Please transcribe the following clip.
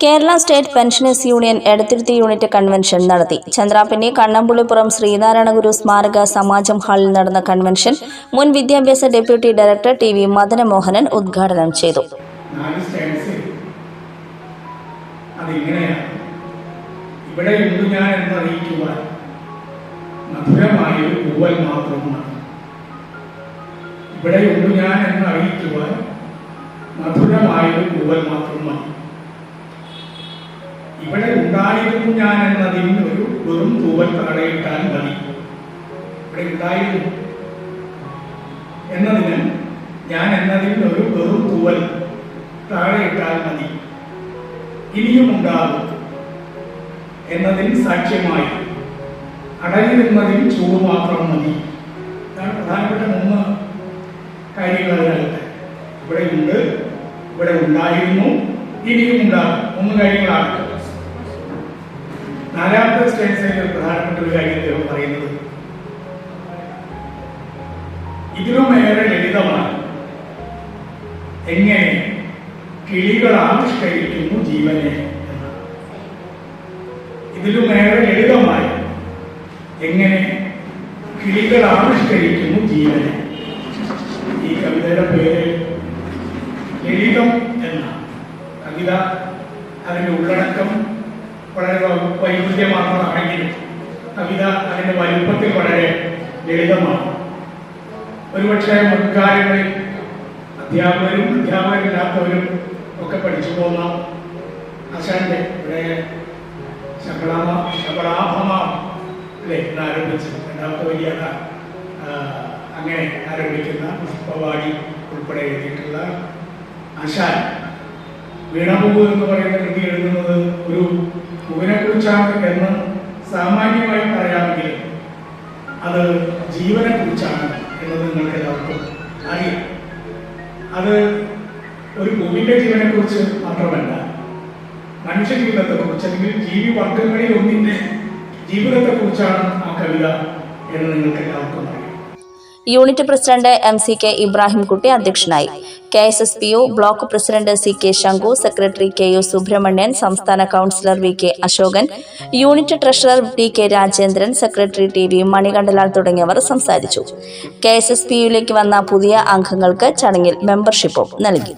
Kerala state pensioners union Edathiruthy unit convention നടത്തി. ചന്ദ്രാപ്പിന്റെ കണ്ണമ്പുള്ളിപ്പുറം ശ്രീനാരായണ ഗുരു സ്മാരക സമാജം ഹാളിൽ നടന്ന കൺവെൻഷൻ മുൻ വിദ്യാഭ്യാസ deputy director T V Madanamohanan ഉദ്ഘാടനം ചെയ്തു. ഇവിടെ ഞാൻ എന്നറിയിക്കുവാൻ മധുരമായൊരു കൂവൽ മാത്രം ഇവിടെ ഞാൻ ഞാൻ ഒരു വെറും തൂവൽ താഴെയിട്ടാൽ മതി. ഇവിടെ ഉണ്ടായിരുന്നു. എന്നതിന് ഞാൻ എന്നതിൽ ഒരു വെറും തൂവൽ താഴെയിട്ടാൽ മതി. ഇനിയും ഉണ്ടാകും. എന്നതിൽ സാക്ഷ്യമായി അടങ്ങിരുന്നതിൽ ചൂട് മാത്രം മതി. പ്രധാനപ്പെട്ട മൂന്ന് കാര്യങ്ങൾ അതിനകത്ത് ഇവിടെ ഉണ്ട് ഇവിടെ ഉണ്ടായിരുന്നു ഇനിയും ഉണ്ടാകും. മൂന്ന് കാര്യങ്ങളാണ്. നാലാമത്തെ സ്റ്റേറ്റ്സിൽ പ്രധാനപ്പെട്ട ഒരു കാര്യം അദ്ദേഹം പറയുന്നത്. ഇതിലുമേറെ ലളിതമാണ് എങ്ങനെ കിളികൾ ആവിഷ്കരിക്കുന്നു ജീവനെ ഇതിലും ഏറെ ലളിതമായി എങ്ങനെ കിളികൾ ആവിഷ്കരിക്കുന്നു ജീവനെ. ഈ കവിതയുടെ പേര് ലളിതം എന്ന കവിത അതിന്റെ ഉള്ളടക്കം വളരെ വൈവിധ്യമാർന്നതാണെങ്കിലും കവിത അതിന്റെ വലുപ്പത്തിൽ വളരെ ലളിതമാണ്. ഒരുപക്ഷെ മുൻകാലങ്ങളിൽ അധ്യാപകരും അധ്യാപകരില്ലാത്തവരും ഒക്കെ പഠിച്ചു പോകുന്ന ആശാന്റെ ഇവിടെ ശബളാമ ശബളാഭമ ആരംഭിച്ചു. രണ്ടാമത്തെ വലിയ അങ്ങനെ ആരംഭിക്കുന്ന പുഷ്പവാടി ഉൾപ്പെടെ എഴുതിയിട്ടുള്ള ആശാൻ വീണപൂവ് എന്ന് പറയുന്ന കൃതി എഴുതുന്നത് ഒരു പൂവിനെ കുറിച്ചാണ് എന്ന് സാമാന്യമായി പറയാമെങ്കിൽ അത് ജീവനെ കുറിച്ചാണ് എന്നത് നിങ്ങൾക്ക് എല്ലാവർക്കും അറിയാം. അത് ഒരു പൂവിന്റെ ജീവനെ കുറിച്ച് മാത്രമല്ല മനുഷ്യ ജീവിതത്തെ കുറിച്ച് അല്ലെങ്കിൽ ജീവി വർഗങ്ങളിൽ ഒന്നിന്റെ ജീവിതത്തെ കുറിച്ചാണ് ആ കവിത എന്ന് നിങ്ങൾക്ക് എല്ലാവർക്കും അറിയാം. Unit president M C K Ibrahimkutty അധ്യക്ഷനായി. K S S P O block president C K Shanku secretary K U Subramanian സംസ്ഥാന councillor V K Ashokan unit treasurer T K Rajendran secretary T V Manikandalal തുടങ്ങിയവർ സംസാരിച്ചു. K S S P യുയിലേക്ക് വന്ന പുതിയ അംഗങ്ങൾക്ക് ചടങ്ങിൽ മെമ്പർഷിപ്പും നൽകി.